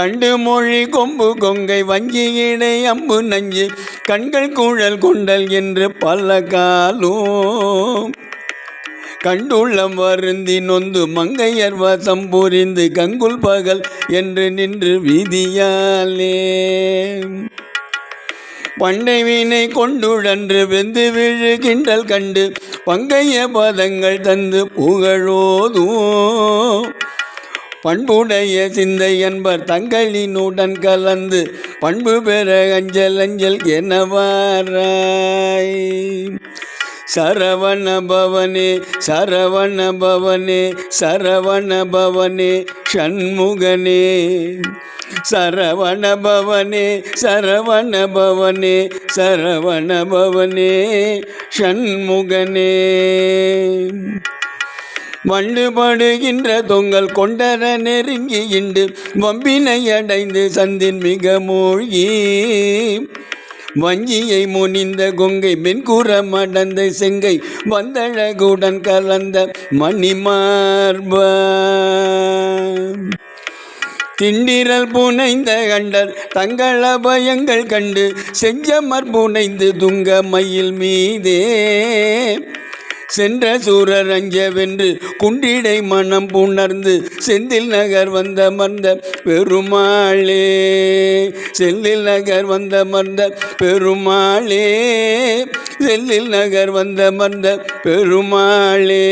கண்டு மொழி கொம்பு கொங்கை வஞ்சி இடை அம்பு நஞ்சு கண்கள் கூழல் கொண்டல் என்று பல காலும். கண்டுள்ளம் வருந்தி நொந்து மங்கையர் வசம் புரிந்து கங்குல் பகல் என்று நின்று வீதியாலே. பண்டை வீணை கொண்டுழன்று வெந்து விழு கிண்டல் கண்டு பங்கைய பதங்கள் தந்து புகழோதும். பண்புடைய சிந்தை என்பர் தங்களினுடன் கலந்து பண்பு பெற அஞ்சல் அஞ்சல் எனவாராய். சரவண பவனே சரவண பவனே சரவண பவனே ஷண்முகனே சரவண பவனே சரவண பவனே சரவண பவனே ஷண்முகனே வண்டுபடுகின்ற தொங்கல் கொண்டர நெருங்கி இண்டு வம்பினை அடைந்து சந்தின் மிக மூழ்கி. வஞ்சியை முனிந்த கொங்கை மென்குரம் மடந்த செங்கை வந்தழகுடன் கலந்த மணிமார்ப. திண்டிரல் புனைந்த கண்டர் தங்கள் அபயங்கள் கண்டு செஞ்சமர் புனைந்து துங்க மயில் மீதே. சென்ற சூரர் அஞ்சவென்று குண்டிடை மனம் புணர்ந்து செந்தில் நகர் வந்த மர்ந்த பெருமாளே. செல்லில் நகர் வந்த மர்ந்த பெருமாளே. செல்லில் நகர் வந்த மர்ந்த பெருமாளே.